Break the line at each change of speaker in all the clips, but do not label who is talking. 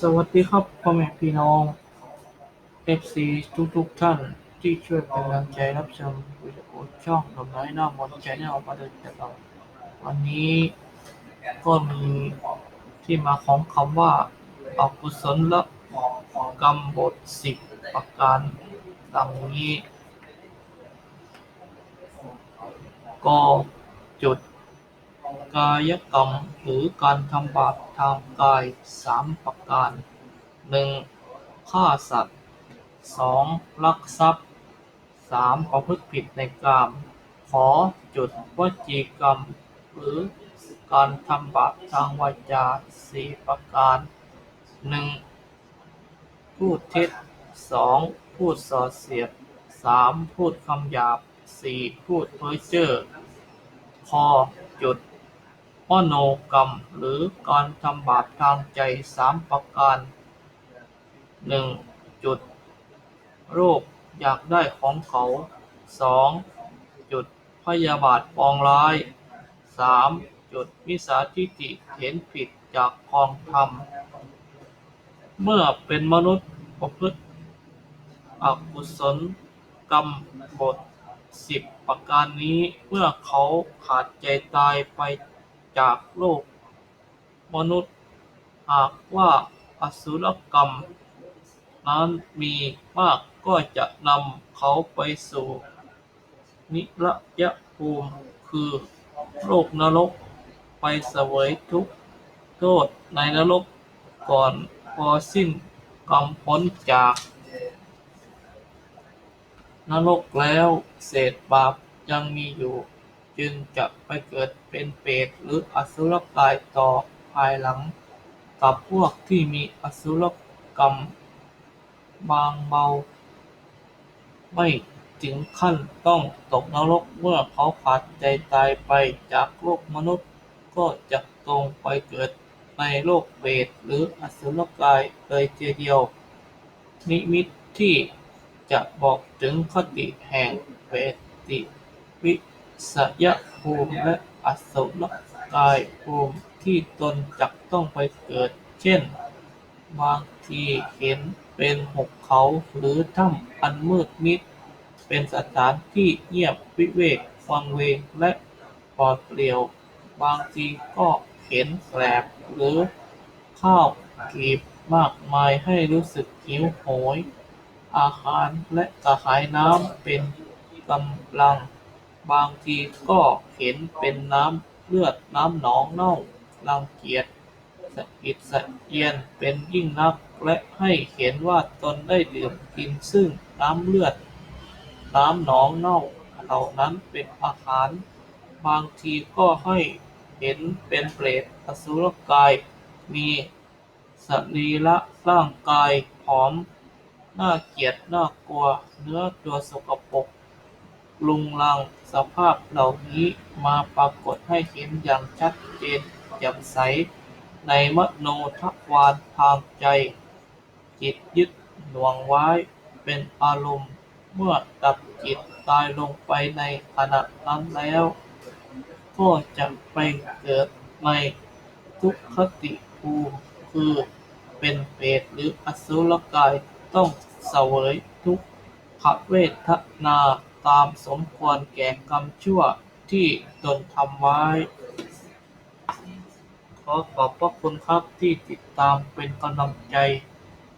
สวัสดีครับพ่อแม่พี่น้อง FC ทุกทุกท่านที่ช่วยเป็นกำลังใจรับชมวิดีโอช่องหนุ่มน้อยหน้ามนต์ชแนลมาโดยตลอดวันนี้ก็มีที่มาของคำว่าอกุศลละกรรมบทสิบประการดังนี้ ก็จุด กายกรรมหรือการทำบาปทางกายสามประการหนึ่งฆ่าสัตว์สองลักทรัพย์สามประพฤติผิดในกามขอจุดวจีกรรม หรือการทำบาปทางวาจาสี่ประการหนึ่งพูดเท็จสองพูดส่อเสียดสามพูดคำหยาบสี่พูดเพ้อเจ้อพอจุด มโนกรรม หรือการทำบาปทางใจสามประการ หนึ่งจุด โรคอยากได้ของเขาสองจุดพยาบาทปองร้ายสามจุดมิจฉาทิฏฐิเห็นผิดจากกองธรรม เมื่อเป็นมนุษย์ประพฤติอกุศลกรรมบทสิบประการนี้เมื่อเขาขาดใจตายไป จากโลกมนุษย์ หากว่าอสุรกรรม นั้นมีมากก็จะนำเขาไปสู่ นิรยภูมิคือโลกนรกไปเสวยทุกข์โทษในนรกก่อนพอสิ้นกรรมพ้นจาก นรกแล้วเศษบาปยังมีอยู่ จึงจะไปเกิดเป็นเปรตหรืออสุรกายต่อภายหลัง กับพวกที่มีอสุรกรรม บางเบา ไม่ถึงขั้นต้องตกนรกเมื่อเขาขาดใจตายไปจากโลกมนุษย์ ก็จะตรงไปเกิดในโลกเปรตหรืออสุรกายเลยทีเดียว นิมิตที่จะบอกถึงคติแห่งเปรติวิ สยภูมิและอสุรกายภูมิที่ตนจักต้องไปเกิด เช่น บางทีเห็นเป็นหุบเขาหรือถ้ำอันมืดมิด เป็นสถานที่เงียบวิเวกวังเวงและปลอดเปลี่ยว บางทีก็เห็นแกลบหรือข้าวกีบมากมายให้รู้สึกหิวโหย อาหารและกระหายน้ำเป็นกำลัง บางทีก็เห็นเป็นน้ำเลือดน้ำหนองเน่ารังเกียจสะอิดสะเอียนเป็นยิ่งนัก และให้เห็นว่าตนได้ดื่มกินซึ่งน้ำเลือด น้ำหนองเน่าเหล่านั้นเป็นอาหาร บางทีก็ให้เห็นเป็นเปรตอสุรกาย มีสรีระร่างกายผอม น่าเกลียดน่ากลัว เนื้อตัวสกปรก ลุงลังสภาพเหล่านี้มาปรากฏให้เห็นอย่างชัดเจนแจ่มใส ในมโนทวารทางใจ จิตยึดหน่วงไว้เป็นอารมณ์เมื่อดับจิตตายลงไปในขณะนั้นแล้ว ก็จะไปเกิดในทุกขติภูมิคือเป็นเปรตหรืออสุรกายต้องเสวยทุกขเวทนา ตามสมควรแก่กรรมชั่วที่ตนทำไว้ ขอขอบพระคุณครับที่ติดตามเป็นกำลังใจ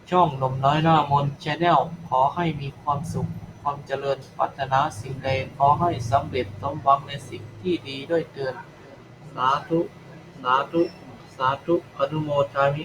ช่องหนุ่มน้อยหน้ามนต์ชแนลขอให้มีความสุข ความเจริญปรารถนาสิ่งใดขอให้สำเร็จสมหวังในสิ่งที่ดีด้วยเถิดสาธุ สาธุ สาธุอนุโมทามิ